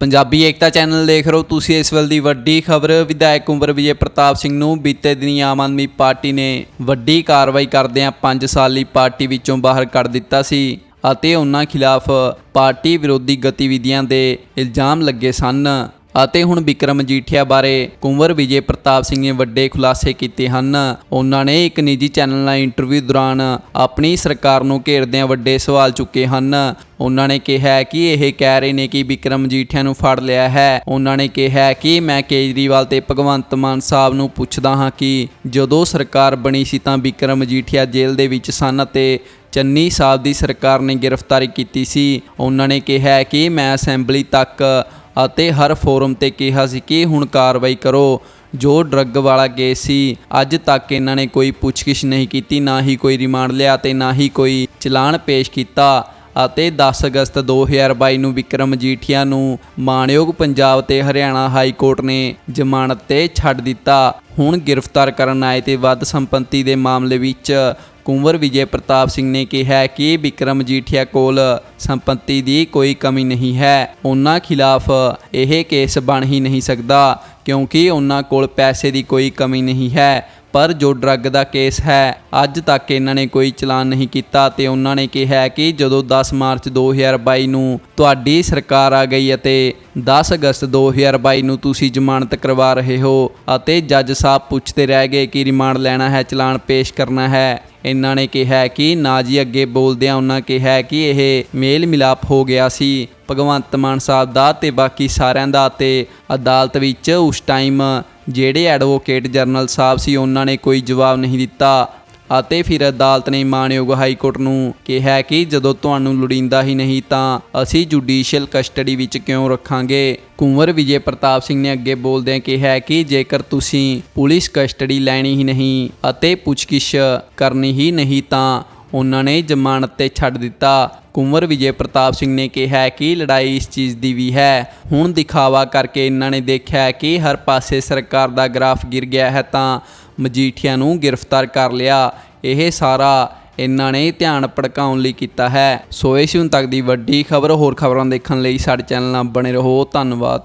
ਪੰਜਾਬੀ ਏਕਤਾ channel ਦੇਖ ਰਹੇ ਹੋ ਤੁਸੀਂ ਇਸ ਵੇਲੇ ਦੀ ਵੱਡੀ ਖਬਰ। ਵਿਧਾਇਕ ਉਮਰ ਵਿਜੇ ਪ੍ਰਤਾਪ ਸਿੰਘ ਨੂੰ ਬੀਤੇ ਦਿਨੀ ਆਮ ਆਦਮੀ ਪਾਰਟੀ ਨੇ ਵੱਡੀ ਕਾਰਵਾਈ ਕਰਦਿਆਂ 5 ਸਾਲ ਲਈ ਪਾਰਟੀ ਵਿੱਚੋਂ ਬਾਹਰ ਕੱਢ ਦਿੱਤਾ ਸੀ ਅਤੇ ਉਹਨਾਂ ਖਿਲਾਫ ਪਾਰਟੀ ਵਿਰੋਧੀ ਗਤੀਵਿਧੀਆਂ ਦੇ ਇਲਜ਼ਾਮ ਲੱਗੇ ਸਨ। ਅਤੇ ਹੁਣ ਵਿਕਰਮ ਮਜੀਠੀਆ ਬਾਰੇ ਕੁੰਵਰ ਵਿਜੇ ਪ੍ਰਤਾਪ ਸਿੰਘ ਨੇ ਵੱਡੇ ਖੁਲਾਸੇ ਕੀਤੇ ਹਨ। ਉਹਨਾਂ ਨੇ ਇੱਕ ਨਿੱਜੀ ਚੈਨਲ ਨਾਲ ਇੰਟਰਵਿਊ ਦੌਰਾਨ ਆਪਣੀ ਸਰਕਾਰ ਨੂੰ ਘੇਰਦਿਆਂ ਵੱਡੇ ਸਵਾਲ ਚੁੱਕੇ ਹਨ। ਉਹਨਾਂ ਨੇ ਕਿਹਾ ਕਿ ਇਹ ਕਹਿ ਰਹੇ ਨੇ ਕਿ ਵਿਕਰਮ ਮਜੀਠੀਆ ਨੂੰ ਫੜ ਲਿਆ ਹੈ। ਉਹਨਾਂ ਨੇ ਕਿਹਾ ਕਿ ਮੈਂ ਕੇਜਰੀਵਾਲ ਤੇ ਭਗਵੰਤ ਮਾਨ ਸਾਹਿਬ ਨੂੰ ਪੁੱਛਦਾ ਹਾਂ ਕਿ ਜਦੋਂ ਸਰਕਾਰ ਬਣੀ ਸੀ ਤਾਂ ਵਿਕਰਮ ਮਜੀਠੀਆ ਜੇਲ੍ਹ ਦੇ ਵਿੱਚ ਸਨ ਅਤੇ ਚੰਨੀ ਸਾਹਿਬ ਦੀ ਸਰਕਾਰ ਨੇ ਗ੍ਰਿਫਤਾਰੀ ਕੀਤੀ ਸੀ। ਉਹਨਾਂ ਨੇ ਕਿਹਾ ਕਿ ਮੈਂ ਅਸੈਂਬਲੀ ਤੱਕ ਅਤੇ ਹਰ ਫੋਰਮ ਤੇ ਕਿਹਾ ਸੀ ਕਿ ਹੁਣ ਕਾਰਵਾਈ ਕਰੋ। ਜੋ ਡਰੱਗ ਵਾਲਾ ਕੇਸ ਸੀ, ਅੱਜ ਤੱਕ ਇਹਨਾਂ ਨੇ ਕੋਈ ਪੁੱਛਗਿੱਛ ਨਹੀਂ ਕੀਤੀ, ਨਾ ਹੀ ਕੋਈ ਰਿਮਾਂਡ ਲਿਆ ਤੇ ਨਾ ਹੀ ਕੋਈ ਚਲਾਨ ਪੇਸ਼ ਕੀਤਾ। ਅਤੇ 10 ਅਗਸਤ 2022 ਨੂੰ ਵਿਕਰਮ ਜੀਠੀਆ ਨੂੰ ਮਾਣਯੋਗ ਪੰਜਾਬ ਤੇ ਹਰਿਆਣਾ ਹਾਈ ਕੋਰਟ ਨੇ ਜ਼ਮਾਨਤ ਤੇ ਛੱਡ ਦਿੱਤਾ। ਹੁਣ ਗ੍ਰਿਫਤਾਰ ਕਰਨ ਆਏ ਤੇ ਵੱਧ ਸੰਪਤੀ ਦੇ ਮਾਮਲੇ ਵਿੱਚ ਕੁੰਵਰ ਵਿਜੇ ਪ੍ਰਤਾਪ ਸਿੰਘ ਨੇ ਕਿਹਾ ਕਿ ਵਿਕਰਮ ਜੀਠੀਆ ਕੋਲ ਸੰਪਤੀ ਦੀ ਕੋਈ ਕਮੀ ਨਹੀਂ ਹੈ। ਉਹਨਾਂ ਖਿਲਾਫ ਇਹ ਕੇਸ ਬਣ ਹੀ ਨਹੀਂ ਸਕਦਾ, ਕਿਉਂਕਿ ਉਹਨਾਂ ਕੋਲ ਪੈਸੇ ਦੀ ਕੋਈ ਕਮੀ ਨਹੀਂ ਹੈ, ਪਰ ਜੋ ਡਰੱਗ ਦਾ ਕੇਸ ਹੈ, ਅੱਜ ਤੱਕ ਇਹਨਾਂ ਨੇ ਕੋਈ ਚਲਾਨ ਨਹੀਂ ਕੀਤਾ ਤੇ ਉਹਨਾਂ ਨੇ ਕਿਹਾ ਕਿ ਜਦੋਂ 10 ਮਾਰਚ 2022 ਨੂੰ ਤੁਹਾਡੀ ਸਰਕਾਰ ਆ ਗਈ ਅਤੇ 10 ਅਗਸਤ 2022 ਨੂੰ ਤੁਸੀਂ ਜ਼ਮਾਨਤ ਕਰਵਾ ਰਹੇ ਹੋ ਅਤੇ ਜੱਜ ਸਾਹਿਬ ਪੁੱਛਦੇ ਰਹਿ ਗਏ ਕਿ ਰਿਮਾਂਡ ਲੈਣਾ ਹੈ, ਚਲਾਨ ਪੇਸ਼ ਕਰਨਾ ਹੈ ਇਹਨਾਂ ਨੇ ਕਿਹਾ ਕਿ ਨਾ ਜੀ ਅੱਗੇ ਬੋਲਦਿਆਂ ਉਹਨਾਂ ਕਿਹਾ ਕਿ ਇਹ ਮੇਲ ਮਿਲਾਪ ਹੋ ਗਿਆ ਸੀ। ਭਗਵੰਤ ਮਾਨ ਸਾਹਿਬ ਦਾ ਤੇ ਬਾਕੀ ਸਾਰਿਆਂ ਦਾ ਤੇ ਅਦਾਲਤ ਵਿੱਚ ਉਸ ਟਾਈਮ ਜਿਹੜੇ ਐਡਵੋਕੇਟ ਜਨਰਲ ਸਾਹਿਬ ਸੀ, ਉਹਨਾਂ ਨੇ ਕੋਈ ਜਵਾਬ ਨਹੀਂ ਦਿੱਤਾ। ਅਤੇ ਫਿਰ ਅਦਾਲਤ ਨੇ ਮਾਣਯੋਗ ਹਾਈ ਕੋਰਟ ਨੂੰ ਕਿਹਾ ਕਿ ਜਦੋਂ ਤੁਹਾਨੂੰ ਲੋੜੀਂਦਾ ਹੀ ਨਹੀਂ ਤਾਂ ਅਸੀਂ ਜੁਡੀਸ਼ੀਅਲ ਕਸਟਡੀ ਵਿੱਚ ਕਿਉਂ ਰੱਖਾਂਗੇ? ਕੁੰਵਰ ਵਿਜੇ ਪ੍ਰਤਾਪ ਸਿੰਘ ਨੇ ਅੱਗੇ ਬੋਲਦਿਆਂ ਕਿਹਾ ਕਿ ਜੇਕਰ ਤੁਸੀਂ ਪੁਲਿਸ ਕਸਟਡੀ ਲੈਣੀ ਹੀ ਨਹੀਂ ਅਤੇ ਪੁੱਛਗਿੱਛ ਕਰਨੀ ਹੀ ਨਹੀਂ ਤਾਂ ਉਹਨਾਂ ਨੇ ਜ਼ਮਾਨਤ ਤੇ ਛੱਡ ਦਿੱਤਾ। ਕੁੰਵਰ ਵਿਜੇ ਪ੍ਰਤਾਪ ਸਿੰਘ ਨੇ ਕਿਹਾ ਕਿ ਲੜਾਈ ਇਸ ਚੀਜ਼ ਦੀ ਵੀ ਹੈ। ਹੁਣ ਦਿਖਾਵਾ ਕਰਕੇ ਇਹਨਾਂ ਨੇ ਦੇਖਿਆ ਕਿ ਹਰ ਪਾਸੇ ਸਰਕਾਰ ਦਾ ਗ੍ਰਾਫ ਗਿਰ ਗਿਆ ਹੈ ਤਾਂ ਮਜੀਠੀਆ ਨੂੰ ਗ੍ਰਿਫਤਾਰ ਕਰ ਲਿਆ। ਇਹ ਸਾਰਾ ਇਹਨਾਂ ਨੇ ਧਿਆਨ ਭੜਕਾਉਣ ਲਈ ਕੀਤਾ ਹੈ। ਸੋ ਸੀ ਹੁਣ ਤੱਕ ਦੀ ਵੱਡੀ ਖਬਰ। ਹੋਰ ਖਬਰਾਂ ਦੇਖਣ ਲਈ ਸਾਡੇ ਚੈਨਲ ਨਾਲ ਬਣੇ ਰਹੋ। ਧੰਨਵਾਦ।